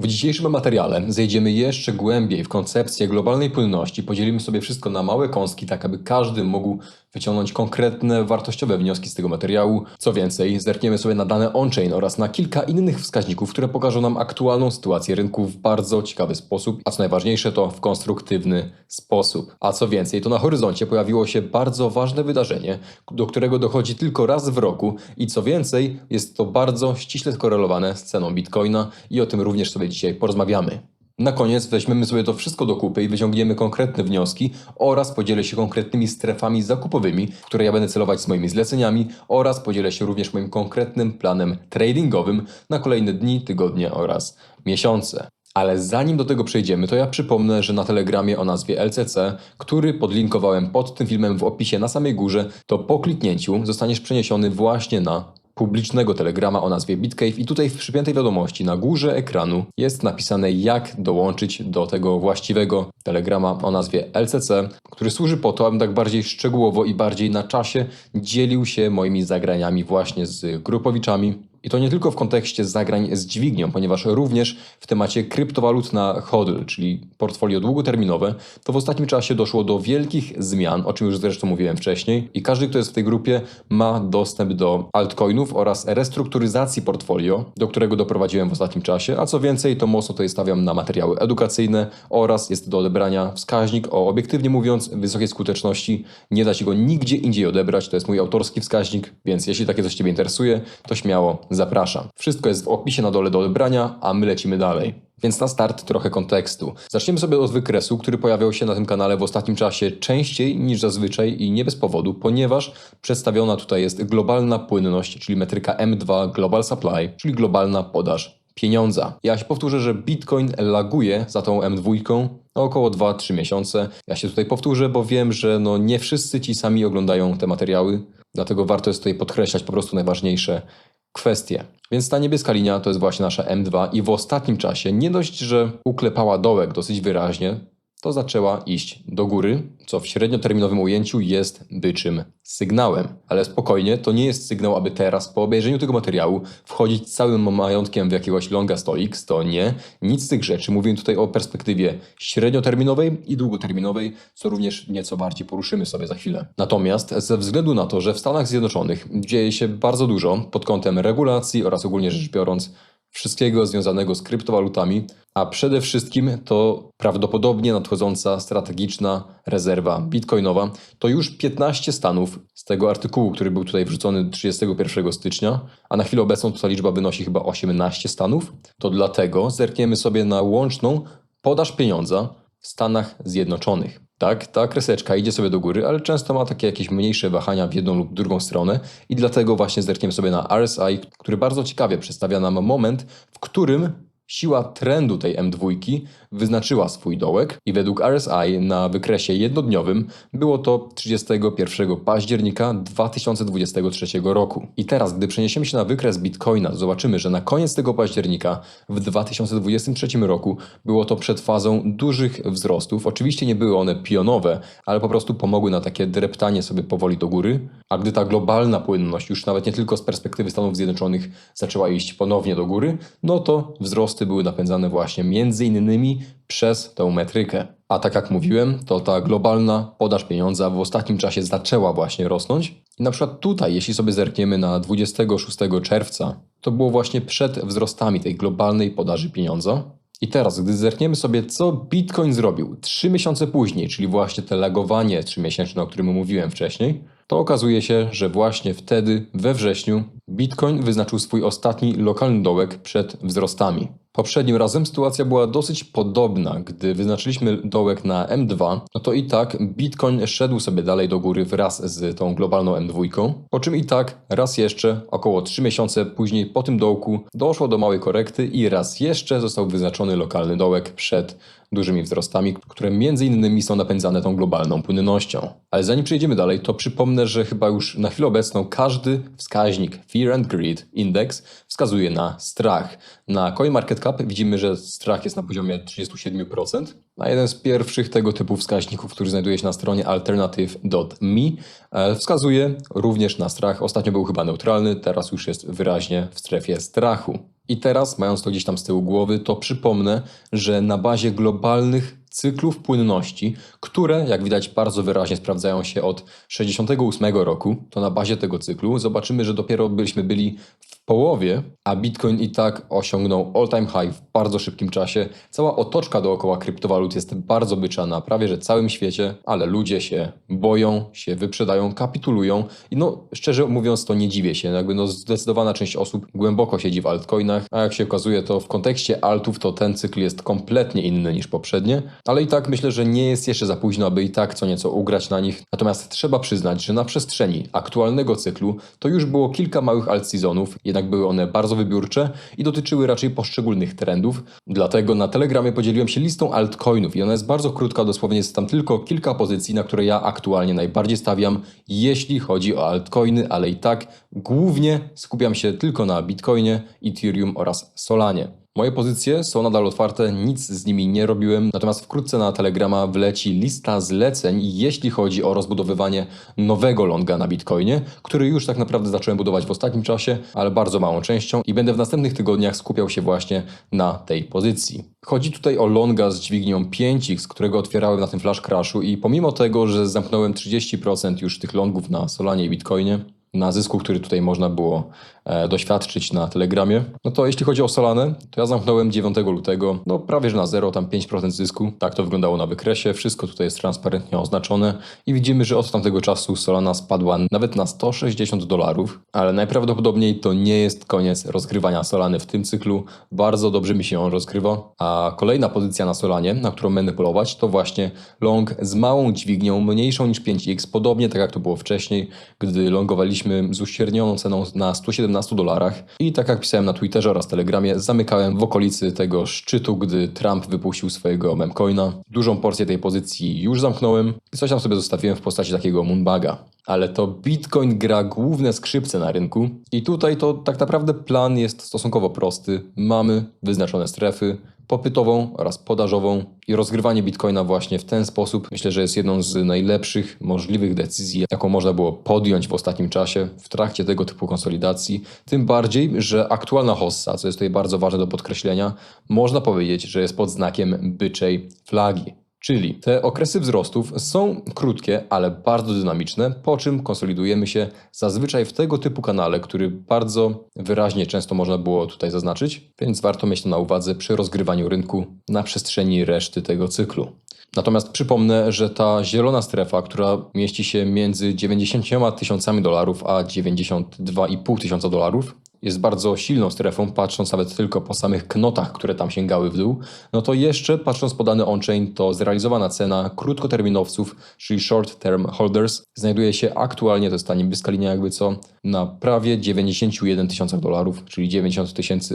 W dzisiejszym materiale zejdziemy jeszcze głębiej w koncepcję globalnej płynności, podzielimy sobie wszystko na małe kąski, tak aby każdy mógł wyciągnąć konkretne, wartościowe wnioski z tego materiału. Co więcej, zerkniemy sobie na dane on-chain oraz na kilka innych wskaźników, które pokażą nam aktualną sytuację rynku w bardzo ciekawy sposób, a co najważniejsze to w konstruktywny sposób. A co więcej, to na horyzoncie pojawiło się bardzo ważne wydarzenie, do którego dochodzi tylko raz w roku i co więcej, jest to bardzo ściśle skorelowane z ceną Bitcoina i o tym również sobie dzisiaj porozmawiamy. Na koniec weźmiemy sobie to wszystko do kupy i wyciągniemy konkretne wnioski oraz podzielę się konkretnymi strefami zakupowymi, które ja będę celować z moimi zleceniami oraz podzielę się również moim konkretnym planem tradingowym na kolejne dni, tygodnie oraz miesiące. Ale zanim do tego przejdziemy, to ja przypomnę, że na Telegramie o nazwie LCC, który podlinkowałem pod tym filmem w opisie na samej górze, to po kliknięciu zostaniesz przeniesiony właśnie na publicznego telegrama o nazwie BitCave i tutaj w przypiętej wiadomości na górze ekranu jest napisane jak dołączyć do tego właściwego telegrama o nazwie LCC, który służy po to, abym tak bardziej szczegółowo i bardziej na czasie dzielił się moimi zagraniami właśnie z grupowiczami, i to nie tylko w kontekście zagrań z dźwignią, ponieważ również w temacie kryptowalut na hodl, czyli portfolio długoterminowe, to w ostatnim czasie doszło do wielkich zmian, o czym już zresztą mówiłem wcześniej. I każdy, kto jest w tej grupie, ma dostęp do altcoinów oraz restrukturyzacji portfolio, do którego doprowadziłem w ostatnim czasie. A co więcej, to mocno tutaj stawiam na materiały edukacyjne oraz jest do odebrania wskaźnik o obiektywnie mówiąc wysokiej skuteczności. Nie da się go nigdzie indziej odebrać. To jest mój autorski wskaźnik, więc jeśli takie coś Ciebie interesuje, to śmiało Zapraszam. Wszystko jest w opisie na dole do odebrania, a my lecimy dalej. Więc na start trochę kontekstu. Zaczniemy sobie od wykresu, który pojawiał się na tym kanale w ostatnim czasie częściej niż zazwyczaj i nie bez powodu, ponieważ przedstawiona tutaj jest globalna płynność, czyli metryka M2 Global Supply, czyli globalna podaż pieniądza. Ja się powtórzę, że Bitcoin laguje za tą M2 na około 2-3 miesiące. Ja się tutaj powtórzę, bo wiem, że no nie wszyscy ci sami oglądają te materiały, dlatego warto jest tutaj podkreślać po prostu najważniejsze kwestie. Więc ta niebieska linia to jest właśnie nasza M2 i w ostatnim czasie nie dość, że uklepała dołek dosyć wyraźnie, to zaczęła iść do góry, co w średnioterminowym ujęciu jest byczym sygnałem. Ale spokojnie, to nie jest sygnał, aby teraz po obejrzeniu tego materiału wchodzić całym majątkiem w jakiegoś longa stoiks, to nie. Nic z tych rzeczy. Mówię tutaj o perspektywie średnioterminowej i długoterminowej, co również nieco bardziej poruszymy sobie za chwilę. Natomiast ze względu na to, że w Stanach Zjednoczonych dzieje się bardzo dużo pod kątem regulacji oraz ogólnie rzecz biorąc wszystkiego związanego z kryptowalutami, a przede wszystkim to prawdopodobnie nadchodząca strategiczna rezerwa bitcoinowa. To już 15 stanów z tego artykułu, który był tutaj wrzucony 31 stycznia, a na chwilę obecną ta liczba wynosi chyba 18 stanów. To dlatego zerkniemy sobie na łączną podaż pieniądza w Stanach Zjednoczonych. Tak, ta kreseczka idzie sobie do góry, ale często ma takie jakieś mniejsze wahania w jedną lub drugą stronę i dlatego właśnie zerkniemy sobie na RSI, który bardzo ciekawie przedstawia nam moment, w którym siła trendu tej M2 wyznaczyła swój dołek i według RSI na wykresie jednodniowym było to 31 października 2023 roku. I teraz, gdy przeniesiemy się na wykres Bitcoina, zobaczymy, że na koniec tego października w 2023 roku było to przed fazą dużych wzrostów. Oczywiście nie były one pionowe, ale po prostu pomogły na takie dreptanie sobie powoli do góry. A gdy ta globalna płynność już nawet nie tylko z perspektywy Stanów Zjednoczonych zaczęła iść ponownie do góry, no to były napędzane właśnie między innymi przez tę metrykę. A tak jak mówiłem, to ta globalna podaż pieniądza w ostatnim czasie zaczęła właśnie rosnąć. I na przykład tutaj, jeśli sobie zerkniemy na 26 czerwca, to było właśnie przed wzrostami tej globalnej podaży pieniądza. I teraz, gdy zerkniemy sobie, co Bitcoin zrobił trzy miesiące później, czyli właśnie te lagowanie trzymiesięczne, o którym mówiłem wcześniej, to okazuje się, że właśnie wtedy, we wrześniu, Bitcoin wyznaczył swój ostatni lokalny dołek przed wzrostami. Poprzednim razem sytuacja była dosyć podobna. Gdy wyznaczyliśmy dołek na M2, no to i tak Bitcoin szedł sobie dalej do góry wraz z tą globalną M2, po czym i tak raz jeszcze, około 3 miesiące później po tym dołku, doszło do małej korekty i raz jeszcze został wyznaczony lokalny dołek przed dużymi wzrostami, które między innymi są napędzane tą globalną płynnością. Ale zanim przejdziemy dalej, to przypomnę, że chyba już na chwilę obecną każdy wskaźnik Fear and Greed Index wskazuje na strach. Na CoinMarketCap widzimy, że strach jest na poziomie 37%, a jeden z pierwszych tego typu wskaźników, który znajduje się na stronie alternative.me e, wskazuje również na strach. Ostatnio był chyba neutralny, teraz już jest wyraźnie w strefie strachu. I teraz, mając to gdzieś tam z tyłu głowy, to przypomnę, że na bazie globalnych cyklów płynności, które jak widać bardzo wyraźnie sprawdzają się od 68 roku, to na bazie tego cyklu zobaczymy, że dopiero byliśmy byli połowie, a Bitcoin i tak osiągnął all-time high w bardzo szybkim czasie. Cała otoczka dookoła kryptowalut jest bardzo bycza na prawie że całym świecie, ale ludzie się boją, się wyprzedają, kapitulują i no szczerze mówiąc to nie dziwię się, jakby no zdecydowana część osób głęboko siedzi w altcoinach, a jak się okazuje to w kontekście altów to ten cykl jest kompletnie inny niż poprzednie, ale i tak myślę, że nie jest jeszcze za późno, aby i tak co nieco ugrać na nich. Natomiast trzeba przyznać, że na przestrzeni aktualnego cyklu to już było kilka małych alt sezonów, jednak były one bardzo wybiórcze i dotyczyły raczej poszczególnych trendów. Dlatego na Telegramie podzieliłem się listą altcoinów i ona jest bardzo krótka, dosłownie jest tam tylko kilka pozycji, na które ja aktualnie najbardziej stawiam, jeśli chodzi o altcoiny, ale i tak głównie skupiam się tylko na Bitcoinie, Ethereum oraz Solanie. Moje pozycje są nadal otwarte, nic z nimi nie robiłem, natomiast wkrótce na Telegrama wleci lista zleceń, jeśli chodzi o rozbudowywanie nowego longa na Bitcoinie, który już tak naprawdę zacząłem budować w ostatnim czasie, ale bardzo małą częścią i będę w następnych tygodniach skupiał się właśnie na tej pozycji. Chodzi tutaj o longa z dźwignią 5x, którego otwierałem na tym flash crashu i pomimo tego, że zamknąłem 30% już tych longów na Solanie i Bitcoinie, na zysku, który tutaj można było e, doświadczyć na Telegramie. No to jeśli chodzi o Solanę, to ja zamknąłem 9 lutego, no prawie że na zero, tam 5% zysku. Tak to wyglądało na wykresie, wszystko tutaj jest transparentnie oznaczone i widzimy, że od tamtego czasu Solana spadła nawet na 160 dolarów, ale najprawdopodobniej to nie jest koniec rozgrywania Solany w tym cyklu. Bardzo dobrze mi się on rozgrywa, a kolejna pozycja na Solanie, na którą będę polować, to właśnie long z małą dźwignią, mniejszą niż 5x, podobnie tak jak to było wcześniej, gdy longowaliśmy z uśrednioną ceną na 117 dolarach i tak jak pisałem na Twitterze oraz Telegramie, zamykałem w okolicy tego szczytu, gdy Trump wypuścił swojego memcoina. Dużą porcję tej pozycji już zamknąłem i coś tam sobie zostawiłem w postaci takiego moonbaga. Ale to Bitcoin gra główne skrzypce na rynku i tutaj to tak naprawdę plan jest stosunkowo prosty. Mamy wyznaczone strefy, popytową oraz podażową i rozgrywanie bitcoina właśnie w ten sposób myślę, że jest jedną z najlepszych możliwych decyzji, jaką można było podjąć w ostatnim czasie w trakcie tego typu konsolidacji. Tym bardziej, że aktualna hossa, co jest tutaj bardzo ważne do podkreślenia, można powiedzieć, że jest pod znakiem byczej flagi. Czyli te okresy wzrostów są krótkie, ale bardzo dynamiczne, po czym konsolidujemy się zazwyczaj w tego typu kanale, który bardzo wyraźnie często można było tutaj zaznaczyć, więc warto mieć to na uwadze przy rozgrywaniu rynku na przestrzeni reszty tego cyklu. Natomiast przypomnę, że ta zielona strefa, która mieści się między 90 tysiącami dolarów a 92,5 tysiąca dolarów, jest bardzo silną strefą, patrząc nawet tylko po samych knotach, które tam sięgały w dół, no to jeszcze patrząc po dany on-chain, to zrealizowana cena krótkoterminowców, czyli short term holders, znajduje się aktualnie, to jest ta niebieska linia jakby co, na prawie 91 tysiącach dolarów, czyli 90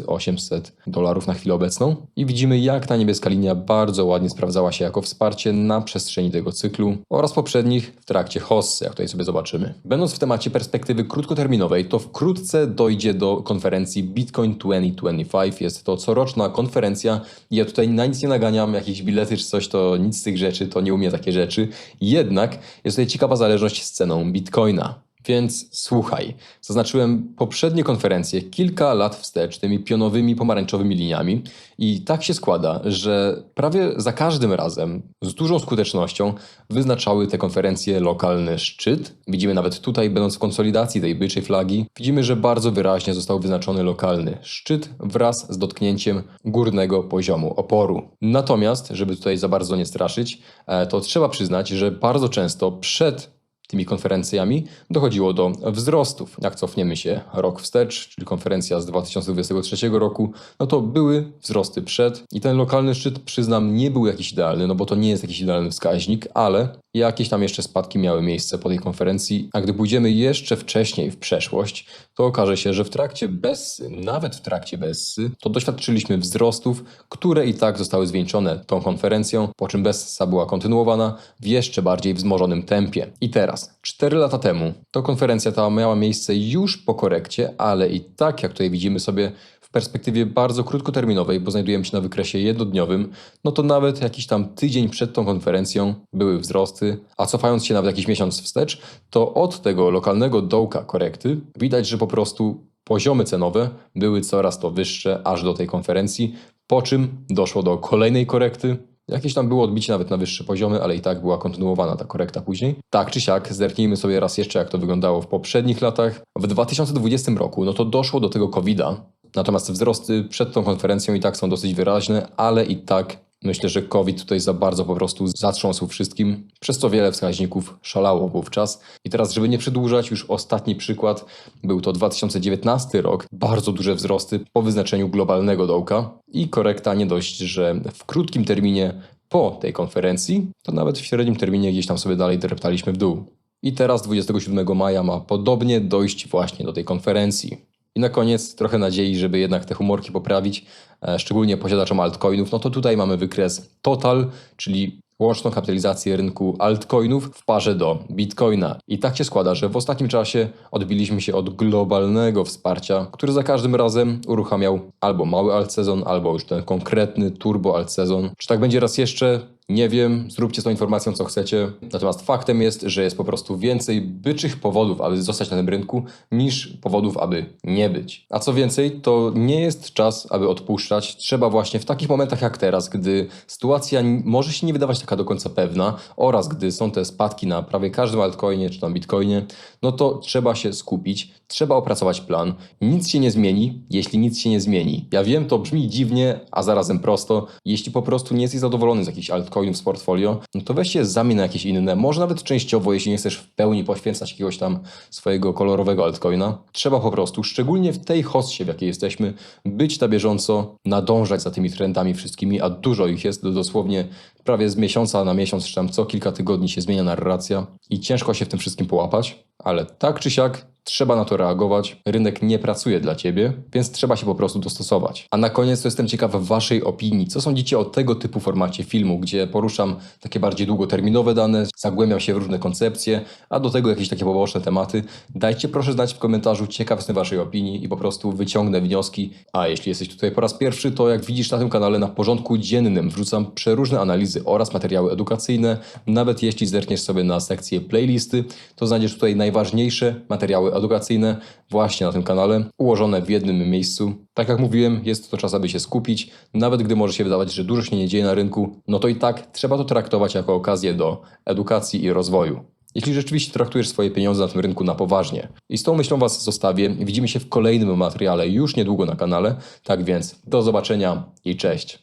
800 dolarów na chwilę obecną. I widzimy, jak ta niebieska linia bardzo ładnie sprawdzała się jako wsparcie na przestrzeni tego cyklu oraz poprzednich w trakcie hossy, jak tutaj sobie zobaczymy. Będąc w temacie perspektywy krótkoterminowej, to wkrótce dojdzie do konferencji Bitcoin 2025. Jest to coroczna konferencja. Ja tutaj na nic nie naganiam, jakieś bilety czy coś, to nic z tych rzeczy, to nie umie takie rzeczy. Jednak jest tutaj ciekawa zależność z ceną Bitcoina. Więc słuchaj, zaznaczyłem poprzednie konferencje kilka lat wstecz tymi pionowymi pomarańczowymi liniami i tak się składa, że prawie za każdym razem z dużą skutecznością wyznaczały te konferencje lokalny szczyt. Widzimy nawet tutaj, będąc w konsolidacji tej byczej flagi, widzimy, że bardzo wyraźnie został wyznaczony lokalny szczyt wraz z dotknięciem górnego poziomu oporu. Natomiast, żeby tutaj za bardzo nie straszyć, e, to trzeba przyznać, że bardzo często przed tymi konferencjami dochodziło do wzrostów. Jak cofniemy się rok wstecz, czyli konferencja z 2023 roku, no to były wzrosty przed i ten lokalny szczyt, przyznam, nie był jakiś idealny, no bo to nie jest jakiś idealny wskaźnik, ale jakieś tam jeszcze spadki miały miejsce po tej konferencji, a gdy pójdziemy jeszcze wcześniej w przeszłość, to okaże się, że w trakcie Bessy, nawet w trakcie Bessy, to doświadczyliśmy wzrostów, które i tak zostały zwieńczone tą konferencją, po czym Bessa była kontynuowana w jeszcze bardziej wzmożonym tempie. I teraz, 4 lata temu, to konferencja ta miała miejsce już po korekcie, ale i tak, jak tutaj widzimy sobie, perspektywie bardzo krótkoterminowej, bo znajdujemy się na wykresie jednodniowym, no to nawet jakiś tam tydzień przed tą konferencją były wzrosty, a cofając się nawet jakiś miesiąc wstecz, to od tego lokalnego dołka korekty widać, że po prostu poziomy cenowe były coraz to wyższe aż do tej konferencji, po czym doszło do kolejnej korekty. Jakieś tam było odbicie nawet na wyższe poziomy, ale i tak była kontynuowana ta korekta później. Tak czy siak, zerknijmy sobie raz jeszcze, jak to wyglądało w poprzednich latach. W 2020 roku, no to doszło do tego COVID-a, natomiast wzrosty przed tą konferencją i tak są dosyć wyraźne, ale i tak Myślę, że COVID tutaj za bardzo po prostu zatrząsł wszystkim, przez co wiele wskaźników szalało wówczas. I teraz, żeby nie przedłużać, już ostatni przykład był to 2019 rok. Bardzo duże wzrosty po wyznaczeniu globalnego dołka i korekta nie dość, że w krótkim terminie po tej konferencji, to nawet w średnim terminie gdzieś tam sobie dalej dreptaliśmy w dół. I teraz 27 maja ma podobnie dojść właśnie do tej konferencji. I na koniec trochę nadziei, żeby jednak te humorki poprawić, e, szczególnie posiadaczom altcoinów, no to tutaj mamy wykres total, czyli łączną kapitalizację rynku altcoinów w parze do bitcoina. I tak się składa, że w ostatnim czasie odbiliśmy się od globalnego wsparcia, który za każdym razem uruchamiał albo mały alt sezon, albo już ten konkretny turbo alt sezon. Czy tak będzie raz jeszcze? Nie wiem, zróbcie z tą informacją co chcecie. Natomiast faktem jest, że jest po prostu więcej byczych powodów, aby zostać na tym rynku, niż powodów, aby nie być. A co więcej, to nie jest czas, aby odpuszczać. Trzeba właśnie w takich momentach jak teraz, gdy sytuacja może się nie wydawać taka do końca pewna, oraz gdy są te spadki na prawie każdym altcoinie czy tam bitcoinie, no to trzeba się skupić, trzeba opracować plan. Nic się nie zmieni, jeśli nic się nie zmieni. Ja wiem, to brzmi dziwnie, a zarazem prosto. Jeśli po prostu nie jesteś zadowolony z jakichś altcoinów z portfolio, no to weź je zamień na jakieś inne. Może nawet częściowo, jeśli nie chcesz w pełni poświęcać jakiegoś tam swojego kolorowego altcoina. Trzeba po prostu, szczególnie w tej hossie, w jakiej jesteśmy, być na bieżąco, nadążać za tymi trendami wszystkimi, a dużo ich jest, dosłownie prawie z miesiąca na miesiąc, czy tam co kilka tygodni się zmienia narracja i ciężko się w tym wszystkim połapać, ale tak czy siak Trzeba na to reagować. Rynek nie pracuje dla ciebie, więc trzeba się po prostu dostosować. A na koniec to jestem ciekaw waszej opinii. Co sądzicie o tego typu formacie filmu, gdzie poruszam takie bardziej długoterminowe dane, zagłębiam się w różne koncepcje, a do tego jakieś takie poboczne tematy? Dajcie proszę znać w komentarzu, ciekaw jestem waszej opinii i po prostu wyciągnę wnioski. A jeśli jesteś tutaj po raz pierwszy, to jak widzisz na tym kanale na porządku dziennym wrzucam przeróżne oraz materiały edukacyjne. Nawet jeśli zerkniesz sobie na sekcję playlisty, to znajdziesz tutaj najważniejsze materiały edukacyjne właśnie na tym kanale, ułożone w jednym miejscu. Tak jak mówiłem, jest to czas, aby się skupić. Nawet gdy może się wydawać, że dużo się nie dzieje na rynku, no to i tak trzeba to traktować jako okazję do edukacji i rozwoju. Jeśli rzeczywiście traktujesz swoje pieniądze na tym rynku na poważnie. I z tą myślą Was zostawię. Widzimy się w kolejnym materiale już niedługo na kanale. Tak więc do zobaczenia i cześć.